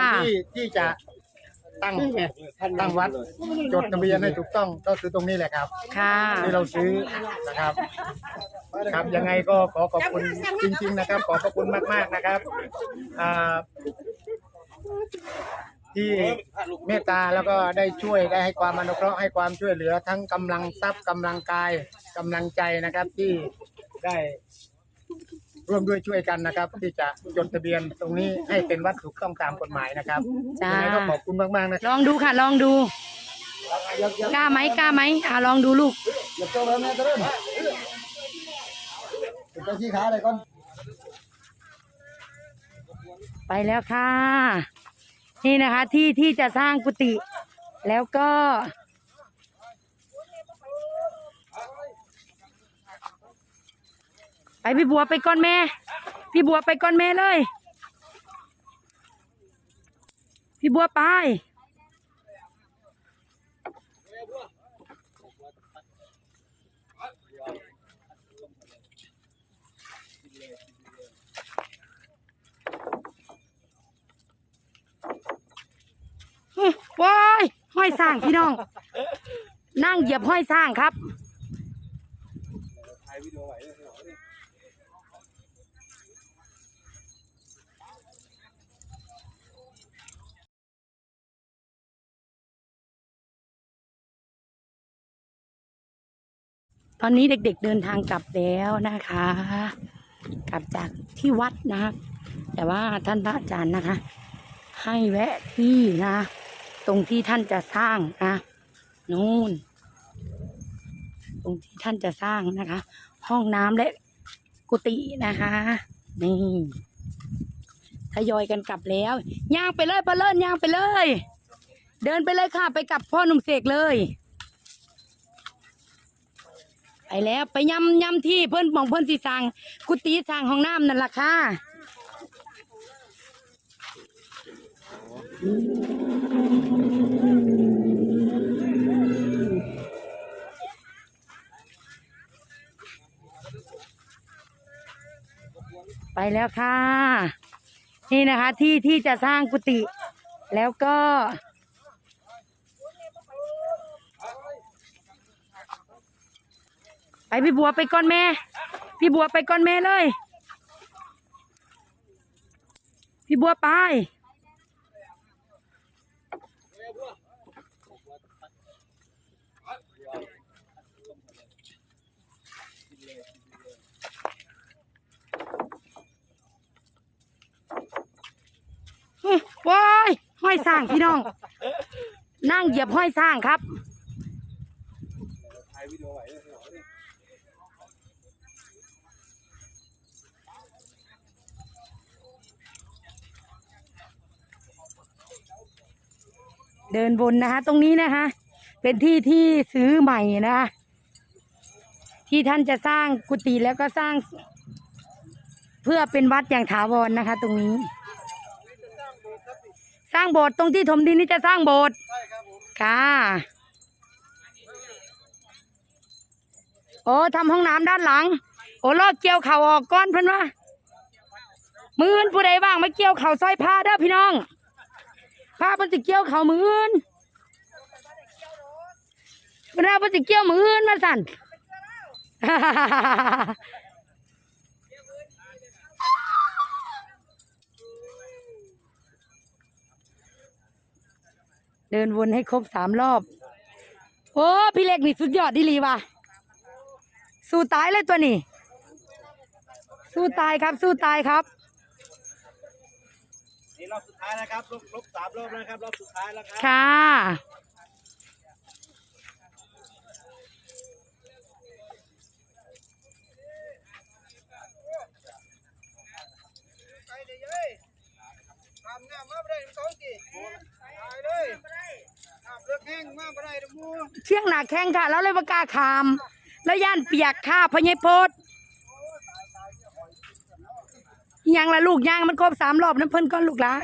ค่ะ ที่ที่จะตั้งตั้งวัดจดทะเบียนให้ถูกต้องก็คือตรงนี้แหละครับ ค่ะ ที่เราซื้อนะครับ ครับยังไงก็ขอขอบคุณจริง ๆ นะครับ ขอขอบคุณมาก ๆนะครับอ่าที่เมตตาแล้วก็ได้ช่วยได้ให้ความอนุเคราะห์ให้ความช่วยเหลือทั้งกำลังทรัพย์กำลังกายกำลังใจนะครับที่ได้ ร่วมด้วยช่วยกันนะครับ ที่จะจดทะเบียนตรงนี้ให้เป็นวัดถูกต้องตามกฎหมายนะครับจ้ายังไงก็ขอบคุณมากๆนะครับลองดูค่ะ ลองดูกล้าไหมกล้าไหมอ่าลองดูลูก อย่าเจ้าแล้วแม่ตะเริ่มไปที่ขาเลยก่อน ไปแล้วค่ะ นี่นะคะที่ที่จะสร้างกุฏิแล้วก็ ไปพี่บัวไปก่อนแม่ พี่บัวไปก่อนแม่เลย พี่บัวไปห้อว้ายห้อยสร้างพี่น้อง นั่งเหยียบห้อยสร้างครับ ตอนนี้เด็กๆเดินทางกลับแล้วนะคะ กลับจากที่วัดนะครับแต่ว่าท่านพระอาจารย์นะคะ ให้แวะที่นะ ตรงที่ท่านจะสร้างนะนู่น ตรงที่ท่านจะสร้างนะคะ ห้องน้ำและกุฏินะคะ นี่ทยอยกันกลับแล้วย่างไปเลยปเลิศย่างไปเลย เดินไปเลยค่ะ ไปกับพ่อหนุ่มเสกเลย ไปแล้วไปยำยำที่เพิ่นมองเพิ่นสิสร้างกุฏิสร้างห้องน้ำนั่นล่ะค่ะไปแล้วค่ะ นี่นะคะที่ที่จะสร้างกุฏิแล้วก็ ไปพี่บัวไปก่อนแม่ พี่บัวไปก่อนแม่เลย พี่บัวไปห้อว้ายห้อยสร้างพี่น้อง นั่งเหยียบห้อยสร้างครับ เดินบนนะคะ ตรงนี้นะคะ เป็นที่ที่ซื้อใหม่นะคะที่ท่านจะสร้างกุฏิแล้วก็สร้าง เพื่อเป็นวัดอย่างถาวรนะคะ ตรงนี้ สร้างโบสถ์ตรงที่ถมดินนี่จะสร้างโบสถ์ค่ะโอ้ทำห้องน้ำด้านหลัง โอ้ลอกเกี่ยวเข่าออกก้อนเพิ่นว่ามืออื่นผู้ใดว่างมาเกี่ยวเข่าซอยผ้าเด้อพี่น้อง ผ้าเพิ่นสิเกี่ยวเข่ามืออื่นเว่าเพิ่นสิเกี่ยวมืออื่นมาสั่น เดินวนให้ครบสามรอบ โอ้พี่เล็กนี่สุดยอดดีลีว่ะ สู้ตายเลยตัวนี้ สู้ตายครับ สู้ตายครับ นี่รอบสุดท้ายนะครับลบลบสามรอบแล้วนะครับรอบสุดท้ายแล้วครับค่ะ ไปเลยเย้ยทำน้ำมาไม่ได้สองทีตายเลยน้ำเลือกแห้งมาไม่ได้เด้อมู เชี่ยงหนักแข้งค่ะ แล้วเลยประกล้าขาม แล้วย่านเปียกค่ะพญายโพด ยังละลูกยังมันครบสามรอบนั้นเพิ่นก้อนลูกละ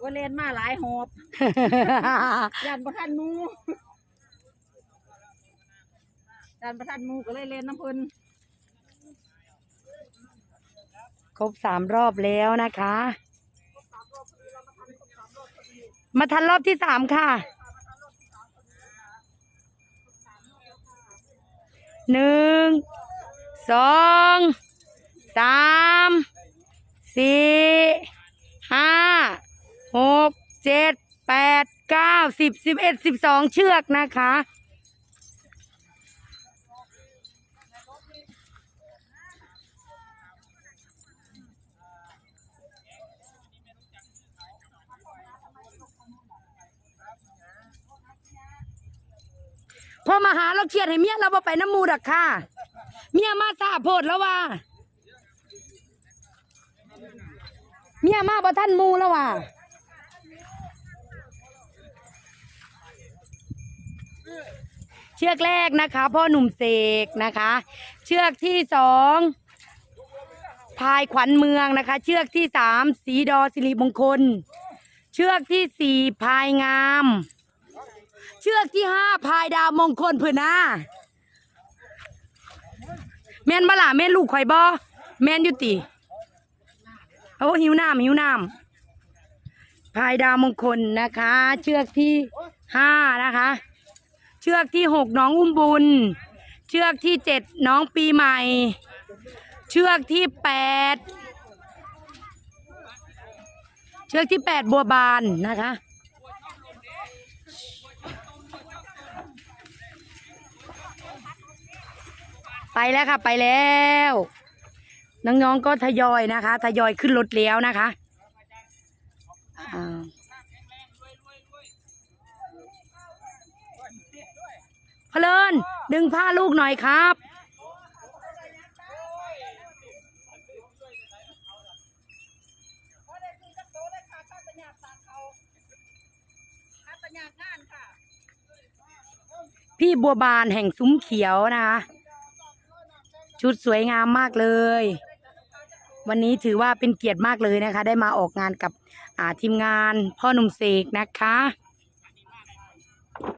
ก็เล่นมาหลายหอบยันประทันหมูยันประทันหมูก็เลยเล่นน้ำเพิ่นครบสามรอบแล้วนะคะ มาทันรอบที่สามค่ะ หนึ่ง สอง สาม สี่ ห้า หก เจ็ด แปด เก้า สิบ สิบเอ็ด สิบสองเชือกนะคะ พอมาหาเราเครียดให้เมียเราไปน้ำมูดักค่ะ เมียมาซาโพดแล้วว่า เมียมาบ่ท่านมูแล้วว่าเชือกแรกนะคะ พ่อหนุ่มเสกนะคะ เชือกที่สองพายขวัญเมืองนะคะ เชือกที่สามสีดอสิริมงคล เชือกที่สี่พายงาม ชือกที่ห้าพายดาวมงคลเพื่อนาแม่นบล่ะแม่นลูกข่อยบ่แม่นยุติโอ้หิวน้ำหิวน้ำพายดาวมงคลนะคะ เชือกที่ห้านะคะ เชือกที่หกน้องอุ้มบุญ เชือกที่เจ็ดน้องปีใหม่ เชือกที่แปดเชือกที่แปดบัวบานนะคะ ไปแล้วค่ะไปแล้ว น้องๆก็ทยอยนะคะ ทยอยขึ้นรถแล้วนะคะอ่าพเลินดึงผ้าลูกหน่อยครับพี่บัวบานแห่งซุ้มเขียวนะคะ ชุดสวยงามมากเลย วันนี้ถือว่าเป็นเกียรติมากเลยนะคะ ได้มาออกงานกับอ่าทีมงานพ่อหนุ่มเสกนะคะ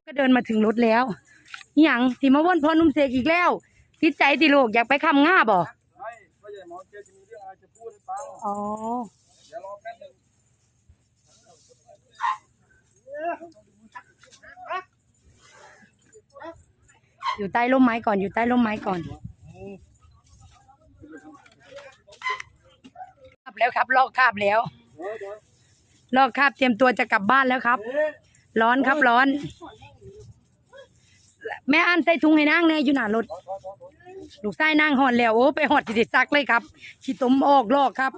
ก็เดินมาถึงรถแล้วอย่างสิมาว่นพ่อหนุ่มเสกอีกแล้วติดใจติโลกอยากไปคำง่าบ่ไม่พ่อใหญ่หมอแกจะมีเรื่องอะไรจะพูดให้ฟังอ๋อเดี๋ยวรอแป๊บนึงอยู่ใต้ร่มไม้ก่อนอยู่ใต้ร่มไม้ก่อนครับ แล้วครับ ลอกคราบแล้ว ลอกคราบเตรียมตัวจะกลับบ้านแล้วครับ ร้อนครับร้อน แม่อันใส่ถุงให้นั่งแน่อยู่หน้ารถลูกไส้นั่งหอดแล้วโอ้ไปหอดสิเด็ดซักเลยครับขี้ตมออกลอกครับ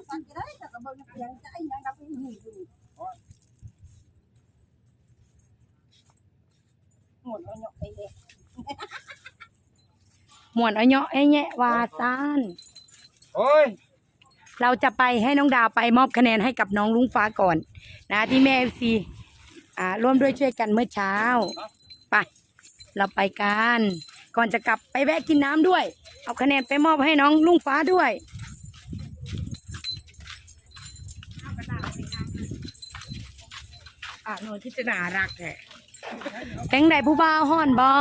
หมวนเอาเนาะไอ้แงะวาซานโอ้ย เราจะไปให้น้องดาวไปมอบคะแนนให้กับน้องลุงฟ้าก่อน นะที่แม่ซีอ่าร่วมด้วยช่วยกันเมื่อเช้า ไป เราไปกัน ก่อนจะกลับไปแวะกินน้ำด้วย เอาคะแนนไปมอบให้น้องลุงฟ้าด้วยอ่าโนที่จะน่ารักแท้แก๊งใดผู้บ่าวห่อนบอ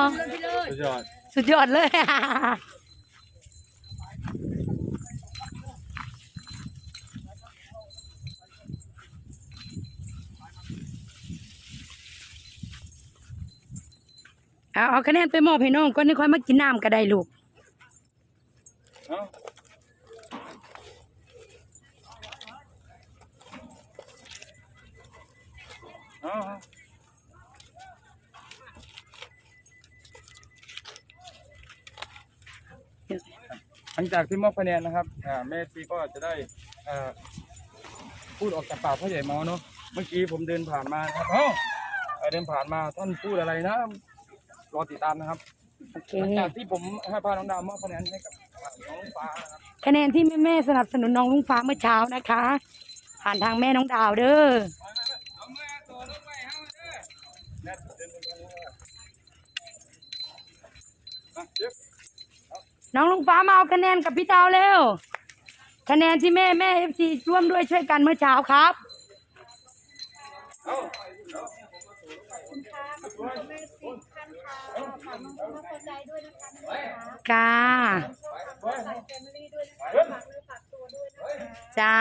สุดยอดสุดยอดเลย เอาเอาคะแนนไปมอบให้น้องก่อนนี่ค่อยมากินน้ำก็ได้ลูกหลังจากที่มอบคะแนนนะครับแม่ซีก็จะได้พูดออกจากปากพ่อใหญ่เมาเนาะเมื่อกี้ผมเดินผ่านมาครับเอ้าเอ่อเดินผ่านมาท่านพูดอะไรนะ รอติดตามนะครับหลังจากที่ผมให้พาน้องดาวมอบคะแนนให้กับน้องฟ้าคะแนนที่แม่แม่สนับสนุนน้องลุงฟ้าเมื่อเช้านะคะ ผ่านทางแม่น้องดาวเด้อน้องลุงฟ้ามาเอาคะแนนกับพี่ดาวเร็วคะแนนที่แม่แม่เอฟซีร่วมด้วยช่วยกันเมื่อเช้าครับ กน้องๆเข้าใจด้วยนะคะจ้าใส่แฟมิลี่ด้วยนะคะฝากเนื้อฝากตัวด้วยนะคะ จ้า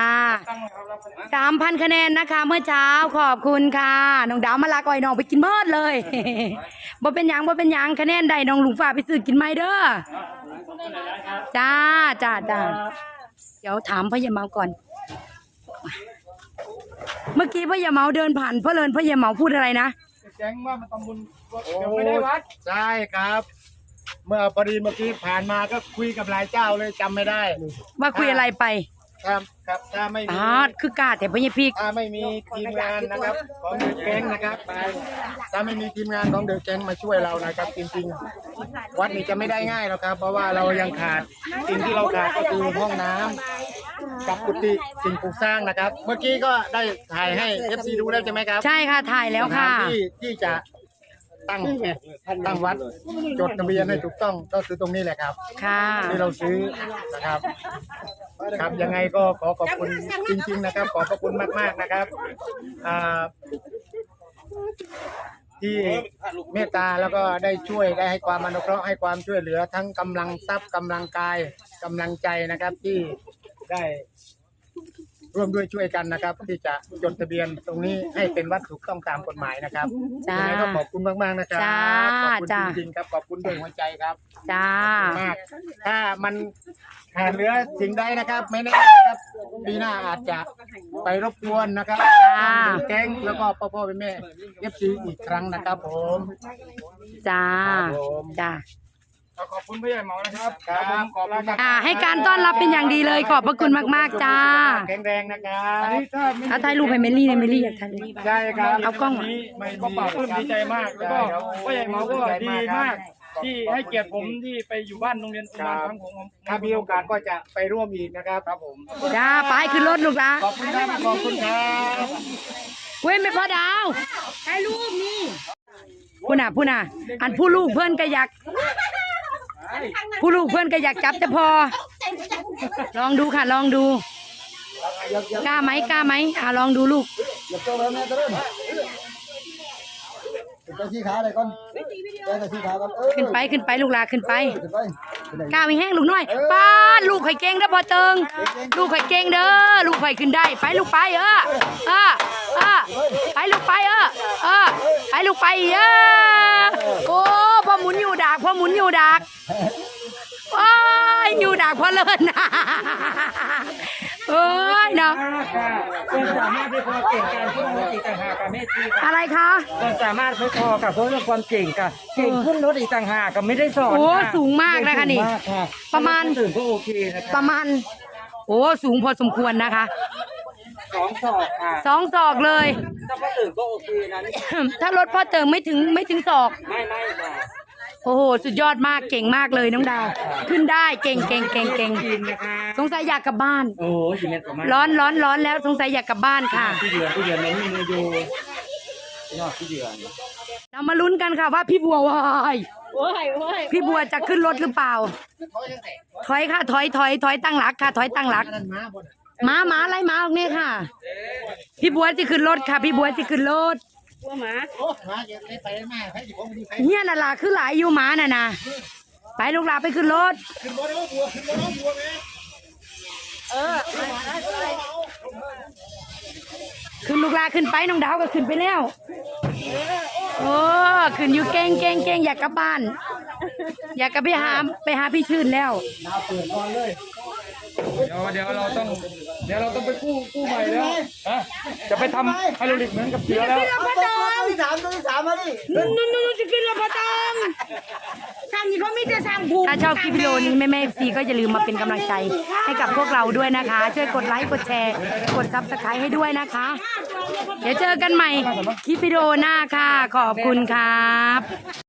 สามพันคะแนนนะคะ เมื่อเช้าขอบคุณค่ะ น้องดาวมาลักอ้อยน้องไปกินเมิดเลย บ่เป็นหยังบ่เป็นหยังคะแนนใดน้องลุงฝ่าไปซื้อกินไหมเด้อ จ้าจ้าจ้า เดี๋ยวถามพ่อใหญ่เมาก่อน เมื่อกี้พ่อใหญ่เมาเดินผ่านพ่อเลินพ่อใหญ่เมาพูดอะไรนะ แจ้งว่ามันตำบุญ ยวไม่ได้วัด ใช่ครับ เมื่อพอดีเมื่อกี้ผ่านมาก็คุยกับหลายเจ้าเลยจำไม่ได้ว่าคุยอะไรไปครับครับถ้าไม่มี ปาดคือกาแต่พ่อใหญ่พีกถ้าไม่มีทีมงานนะครับ ของเดอะแก๊งนะครับไปถ้าไม่มีทีมงานของเดอะแก๊งมาช่วยเรานะครับ จริงๆ วัดนี้จะไม่ได้ง่ายหรอกครับ เพราะว่าเรายังขาดสิ่งที่เราขาดก็คือห้องน้ำกับกุฏิสิ่งปลูกสร้างนะครับ เมื่อกี้ก็ได้ถ่ายให้ FC ดูแล้วใช่ไหมครับใช่ค่ะถ่ายแล้วค่ะสถานที่ที่จะ ตั้งตั้งวัดจดทะเบียนให้ถูกต้องก็คือตรงนี้แหละครับ ค่ะที่เราซื้อนะครับ ครับยังไงก็ขอขอบคุณจริง ๆ นะครับ ขอบพระคุณมาก ๆนะครับอ่าที่เมตตาแล้วก็ได้ช่วยได้ให้ความอนุเคราะห์ให้ความช่วยเหลือทั้งกำลังทรัพย์กำลังกายกำลังใจนะครับที่ได้ ร่วมด้วยช่วยกันนะครับ ที่จะจดทะเบียนตรงนี้ให้เป็นวัดถูกต้องตามกฎหมายนะครับจ้ายังไงก็ขอบคุณมากๆนะครับจ้าขอบคุณจ้า จริงๆครับขอบคุณด้วยหัวใจครับจ้ามากถ้ามันขาดเหลือสิ่งใดนะครับ ไม่แน่นะครับปีหน้าอาจจะไปรบกวนนะครับจ้า แก๊งแล้วก็พ่อพ่อแม่เอฟซีอีกครั้งนะครับ ผมจ้าครับผม จ้า ขอบคุณพี่ใหญ่เหมานะครับครับขอบคุณมากอ่าให้การต้อนรับเป็นอย่างดีเลยขอบพระคุณมากๆจ้าแข็งแรงนะครับอันนี้ถ้าไม่เอาถ่ายรูปให้เมลี่เนี่ยเมลี่อยากถ่ายรูป ใช่ครับเอากล้องวันนี้ก็ปลาบปลื้มดีใจมากแล้วก็พ่อใหญ่เหมาก็ดีมาก ที่ให้เกียรติผมที่ไปอยู่บ้านโรงเรียนอุมานครั้งของผมถ้ามีโอกาสก็จะไปร่วมอีกนะครับครับผมจ้าไปขึ้นรถลูกละขอบคุณครับขอบคุณครับเว้ยไม่พอดาวถ่ายรูปนี่พูน่ะพูน่ะอันผู้ลูกเพื่อนก็อยาก ผู้ลูกเพื่อนก็อยากจับจะพอ ลองดูค่ะ ลองดู กล้าไหมกล้าไหมอ่าลองดูลูกอย่าโตแล้วแม่ตะเริ่มไปที่ขาเลยก่อนไปที่ขาก่อนเออขึ้นไปขึ้นไปลูกลาขึ้นไปขึ้นไป กล้ามีแห้งลูกน้อยป้าดลูกไข่เก่งเด้อพอเติง ลูกไข่เก่งเด้อลูกไข่ขึ้นได้ ไปลูกไปเออเออเออไปลูกไปเออเออไปลูกไปเออโอ้พ่อหมุนอยู่ดากพ่อหมุนอยู่ดากโอ้ยอยู่ดากพ่อเลิศนะเอ้ยเนาะ ความสามารถไม่พอเก่งการขึ้นรถอีกต่างหากกับแม่ชีค่ะอะไรคะ ความสามารถไม่พอกับเพราะเรื่องความเก่งค่ะเก่งขึ้นรถอีกต่างหากกับไม่ได้สอนโอ้ค่ะสูงมากนะคะนี่สูงมากค่ประมาณตื่นก็โอเคนะปคะระมาณ โอ้สูงพอสมควรนะคะสองศอกค่ะสองศอกเลย ถ้าพ่อตื่นก็โอเคนะนี่ถ้ารถพ่อเติมไม่ถึงไม่ถึงศอก ไม่ไม่ค่ะ อ้โห สุดยอดมากเก่งมากเลยน้องดาว ขึ้นได้เก่งเก่งเก่งเก่งกินนะคะสงสัยอยากกลับบ้าน โอ้ยสิเมตรประมาณร้อนร้อนร้อนแล้วสงสัยอยากกลับบ้านค่ะที่เดือนที่เดือนเราไม่มีอยู่นอกที่เดือนเรามาลุ้นกันค่ะว่าพี่บัววายโอ้ยโอ้ยพี่บัวจะขึ้นรถหรือเปล่า ถอยค่ะถอยถอยถอยตั้งหลักค่ะ ถอยตั้งหลักนั่นม้าบนม้าม้าไล่ม้าออกเนี่ยค่ะ พี่บัวจะขึ้นรถค่ะ พี่บัวจะขึ้นรถ กลัวหมาโอ้ม้าเยอะเลยไปมาให้สิผมดีไปเฮียน่ะล่ะคือหลายอยู่ม้าน่ะนะไปลูกหลาไปขึ้นรถขึ้นบนแล้วบัวขึ้นบนแล้วบัวแม่ขึ้นลูกลาขึ้นไปน้องดาวก็ขึ้นไปแล้วโอ้ขึ้นอยู่เก่งเก่งเก่งอยากกลับบ้าน อยากกลับไปหาไปหาพี่ชื่นแล้วเดี๋ย วเดี๋ยวเราต้อง เดี๋ยวเราต้องไปกู้กู้ใหม่แล้วฮะจะไปทำไฮโดรลิกเหมือนกับเสือแล้วที่สามตัวที่สามมาดินู่นนู่นนู่นจะขึ้นรถพอตองทางนี้เขามีแต่สร้างภูถ้าชอบคลิปวิดีโอนี้แม่แม่ซีก็อย่าลืมมาเป็นกำลังใจ ให้กับพวกเราด้วยนะคะ ช่วยกดไลค์กดแชร์ กดซับสไครต์ให้ด้วยนะคะ เดี๋ยวเจอกันใหม่คลิปวิดีโอหน้าค่ะ ขอบคุณครับ